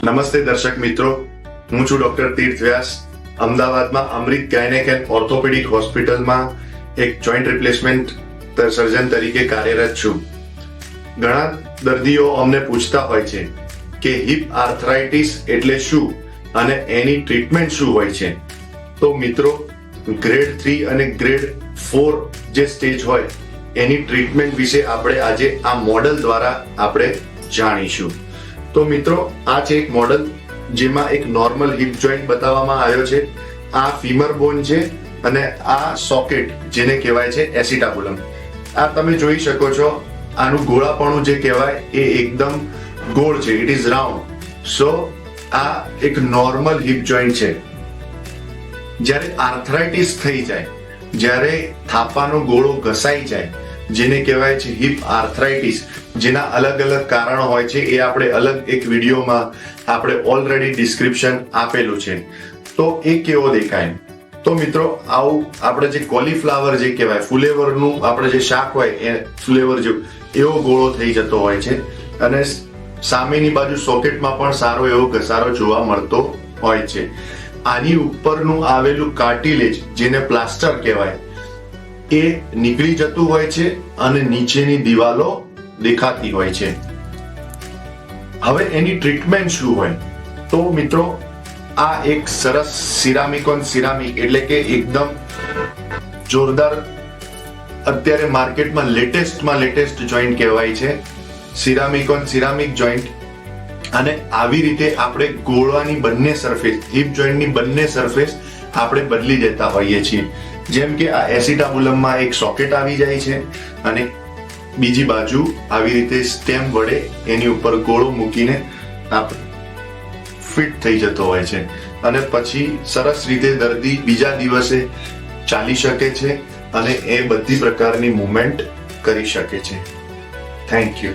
નમસ્તે દર્શક મિત્રો, હું છું ડોક્ટર તીર્થ વ્યાસ અમદાવાદમાં અમૃત ગાયનેક એન્ડ ઓર્થોપેડિક હોસ્પિટલમાં એક જોઈન્ટ રિપ્લેસમેન્ટ સર્જન તરીકે કાર્યરત છું. ઘણા દર્દીઓ અમને પૂછતા હોય છે કે હિપ આર્થરાઇટિસ એટલે શું અને એની ટ્રીટમેન્ટ શું હોય છે. તો મિત્રો, ગ્રેડ થ્રી અને ગ્રેડ ફોર જે સ્ટેજ હોય, એની ટ્રીટમેન્ટ વિશે આપણે આજે આ મોડલ દ્વારા આપણે જાણીશું. તો મિત્રો, આ છે એક મોડલ જેમાં એક નોર્મલ હિપ જોઈન્ટ બતાવવામાં આવ્યો છે. આ ફીમર બોન છે અને આ સોકેટ જેને કહેવાય છે એસિટાબુલમ આ તમે જોઈ શકો છો, આનું ગોળાપણું જે કહેવાય એ એકદમ ગોળ છે ઇટ ઇઝ રાઉન્ડ સો આ એક નોર્મલ હિપ જોઈન્ટ છે. જ્યારે આર્થરાઇટિસ થઈ જાય, જ્યારે થાપાનો ગોળો ઘસાઈ જાય જેને કહેવાય છે હિપ આર્થરાઇટિસ જેના અલગ અલગ કારણો હોય છે, એ આપણે અલગ એક વિડીયોમાં આપણે ઓલરેડી ડિસ્ક્રિપ્શન આપેલું છે. તો એ કેવો દેખાય? તો મિત્રો, આવું આપણે જે કોલીફ્લાવર જે કહેવાય, ફુલેવરનું આપણે જે શાક હોય, એ ફુલેવર જેવું, એવો ગોળો થઈ જતો હોય છે. અને સામેની બાજુ સોકેટમાં પણ સારો એવો ઘસારો જોવા મળતો હોય છે. આની ઉપરનું આવેલું કાર્ટિલેજ જેને પ્લાસ્ટર કહેવાય એ નીકળી જતું હોય છે અને નીચેની દિવાલો દેખાતી હોય છે. હવે એની ટ્રીટમેન્ટ શું હોય? તો મિત્રો, આ એક સરસ સિરામિક ઓન સિરામિક એટલે કે એકદમ જોરદાર, અત્યારે માર્કેટમાં લેટેસ્ટમાં લેટેસ્ટ જોઈન્ટ કહેવાય છે. Ceramic on ceramic joint. અને આવી રીતે આપણે ગોળાની બંને સરફેસ, હિપ જોઈન્ટની બંને સરફેસ આપણે બદલી દેતા હોઈએ છીએ. જેમ કે આ એસિટાબુલમમાં એક સોકેટ આવી જાય છે અને બીજી બાજુ આવી રીતે સ્ટેમ વડે એની ઉપર ગોળો મૂકીને આપ ફિટ થઈ જતો હોય છે. અને પછી સરસ રીતે દર્દી બીજા દિવસે ચાલી શકે છે અને એ બધી પ્રકારની મુવમેન્ટ કરી શકે છે. Thank you